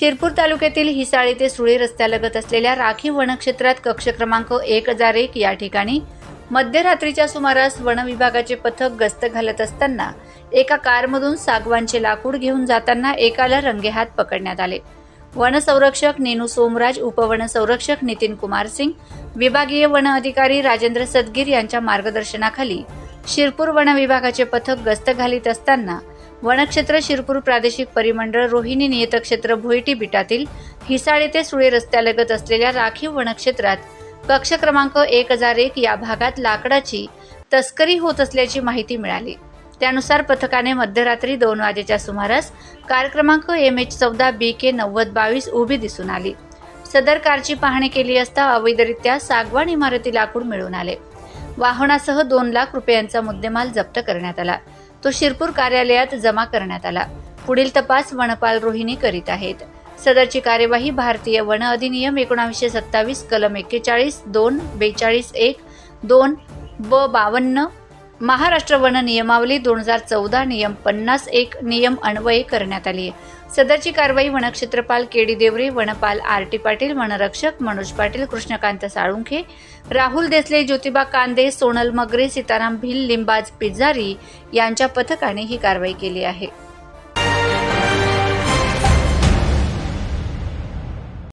शिरपूर तालुक्यातील हिसाळी ते सुळे रस्त्यालगत असलेल्या राखीव वनक्षेत्रात कक्ष क्रमांक एक हजार एक या ठिकाणी मध्यरात्रीच्या सुमारास वनविभागाचे पथक गस्त घालत असताना एका कारमधून सागवानचे लाकूड घेऊन जाताना एकाला रंगेहात पकडण्यात आले. वनसंरक्षक नेनू सोमराज उपवनसंरक्षक नितीन कुमार सिंग विभागीय वन अधिकारी राजेंद्र सदगीर यांच्या मार्गदर्शनाखाली शिरपूर वनविभागाचे पथक गस्त घालीत असताना वनक्षेत्र शिरपूर प्रादेशिक परिमंडळ रोहिणी नियतक्षेत्र भोईटी बिटातील हिसाळे ते सुळे रस्त्यालगत असलेल्या राखीव वनक्षेत्रात कक्ष क्रमांक एक हजार एक या भागात लाकडाची तस्करी होत असल्याची माहिती मिळाली. त्यानुसार पथकाने मध्यरात्री दोन वाजेच्या सुमारास कार क्रमांक एम एच चौदा बी के नव्वद बावीस उभी दिसून आली. सदर कारची पाहणी केली असता अवैधरित्या सागवान इमारती लाकूड मिळून आले. वाहनासह दोन लाख रुपयांचा मुद्देमाल जप्त करण्यात आला. तो शिरपूर कार्यालयात जमा करण्यात आला. पुढील तपास वनपाल रोहिणी करीत आहेत. सदरची कार्यवाही भारतीय वन अधिनियम एकोणावीसशे सत्तावीस कलम एक्केचाळीस दोन बेचाळीस एक दोन ब बावन्न महाराष्ट्र वन नियमावली दोन हजार चौदा नियम पन्नास एक नियम अन्वये करण्यात आली आहे. सदरची कारवाई वनक्षेत्रपाल के डी देवरे वनपाल आर टी पाटील वनरक्षक मनोज पाटील कृष्णकांत साळुंखे राहुल देसले ज्योतिबा कांदे सोनल मगरे सीताराम भिल लिंबाज पिझारी यांच्या पथकाने ही कारवाई केली आहे.